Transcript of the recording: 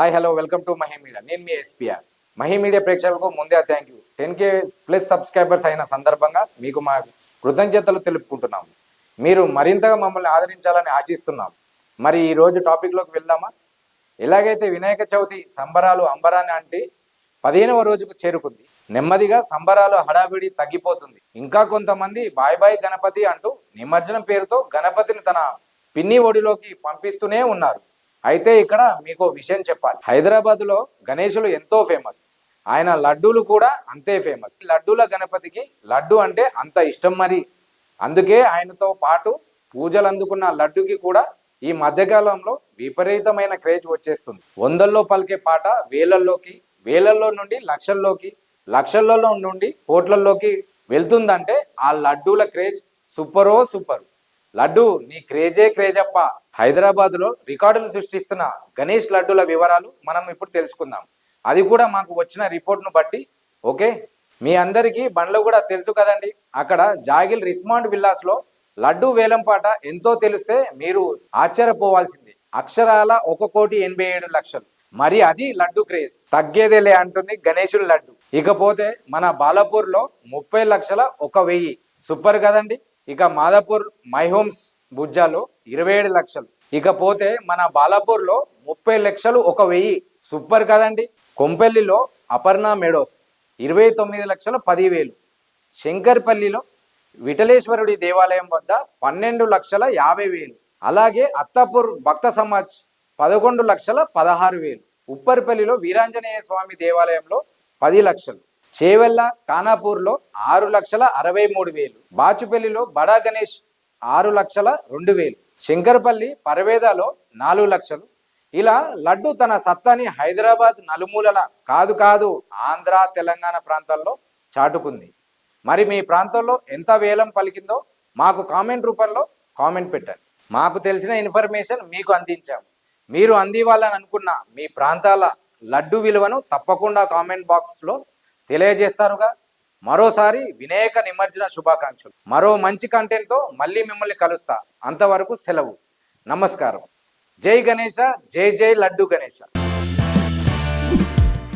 Hi hello welcome to Mahi media నేను మీ SPR Mahi media ప్రేక్షకులకు ముందే thank you ten K plus subscribers అయిన సందర్భంగా మీకు మా కృతజ్ఞతలు తెలుపుకుంటున్నాము. మీరు మరింతగా మమ్మల్ని ఆదరించాలని ఆశిస్తున్నాం మరి ఈరోజు టాపిక్లోకి వెళ్దామా? ఎలాగైతే వినాయక చవితి సంబరాలు అంబరాన్ని అంటే పదిహేనవ రోజుకు చేరుకుంది నెమ్మదిగా సంబరాలు హడావిడి తగ్గిపోతుంది. ఇంకా కొంతమంది బాయ్ బాయ్ గణపతి అంటూ నిమజ్జనం పేరుతో గణపతిని తన పిన్ని ఒడిలోకి పంపిస్తూనే ఉన్నారు. అయితే ఇక్కడ మీకు విషయం చెప్పాలి. హైదరాబాద్లో గణేశులు ఎంతో ఫేమస్. ఆయన లడ్డూలు కూడా అంతే ఫేమస్. లడ్డూల గణపతికి లడ్డు అంటే అంత ఇష్టం మరి. అందుకే ఆయనతో పాటు పూజలు అందుకున్న లడ్డుకి కూడా ఈ మధ్యకాలంలో విపరీతమైన క్రేజ్ వచ్చేస్తుంది. వందల్లో పలికే పాట వేలల్లోకి వేలల్లో నుండి లక్షల్లోకి లక్షల్లో నుండి కోట్లల్లోకి వెళ్తుందంటే ఆ లడ్డూల క్రేజ్ సూపరో సూపరు. లడ్డు నీ క్రేజే క్రేజప్ప. హైదరాబాద్లో రికార్డులు సృష్టిస్తున్న గణేష్ లడ్డుల వివరాలు మనం ఇప్పుడు తెలుసుకుందాం. అది కూడా మాకు వచ్చిన రిపోర్ట్ను బట్టి ఓకే? మీ అందరికీ బండ్లు కూడా తెలుసు కదండి. అక్కడ జాగిల్ రిస్మాండ్ విల్లాస్లో లడ్డు వేలంపాట ఎంతో తెలిస్తే మీరు ఆశ్చర్యపోవాల్సింది. అక్షరాల ఒక కోటి ఎనభై ఏడు లక్షలు. మరి అది లడ్డు క్రేజ్. తగ్గేదేలే అంటుంది గణేశుల లడ్డు. ఇకపోతే మన బాలాపూర్లో ముప్పై లక్షల ఒక వెయ్యి. సూపర్ కదండి. ఇక మాదాపూర్ మైహోమ్స్ బుజ్జాలో ఇరవై ఏడు లక్షలు. ఇకపోతే మన బాలాపూర్లో ముప్పై లక్షలు ఒక వెయ్యి. సూపర్ కదండి. కొంపెల్లిలో అపర్ణ మెడోస్ ఇరవై తొమ్మిది లక్షల పదివేలు. శంకర్పల్లిలో విఠలేశ్వరుడి దేవాలయం వద్ద పన్నెండు లక్షల యాభై వేలు. అలాగే అత్తాపూర్ భక్త సమాజ్ పదకొండు లక్షల పదహారు వేలు. ఉప్పరిపల్లిలో వీరాంజనేయ స్వామి దేవాలయంలో పది లక్షలు. చేవెళ్ళ కానాపూర్లో ఆరు లక్షల అరవై మూడు వేలు. బాచుపల్లిలో బడా గణేష్ ఆరు లక్షల రెండు వేలు. శంకరపల్లి పరవేదాలో నాలుగు లక్షలు. ఇలా లడ్డు తన సత్తాని హైదరాబాద్ నలుమూలల కాదు కాదు ఆంధ్ర తెలంగాణ ప్రాంతాల్లో చాటుకుంది. మరి మీ ప్రాంతంలో ఎంత వేలం పలికిందో మాకు కామెంట్ రూపంలో కామెంట్ పెట్టండి. మాకు తెలిసిన ఇన్ఫర్మేషన్ మీకు అందించాము మీరు అందివ్వాలని అనుకున్న మీ ప్రాంతాల లడ్డు విలువను తప్పకుండా కామెంట్ బాక్స్లో తెలియజేస్తారుగా. మరోసారి వినాయక నిమజ్జన శుభాకాంక్షలు. మరో మంచి కంటెంట్తో మళ్ళీ మిమ్మల్ని కలుస్తా. అంతవరకు సెలవు. నమస్కారం. జై గణేష జై జై లడ్డు గణేష.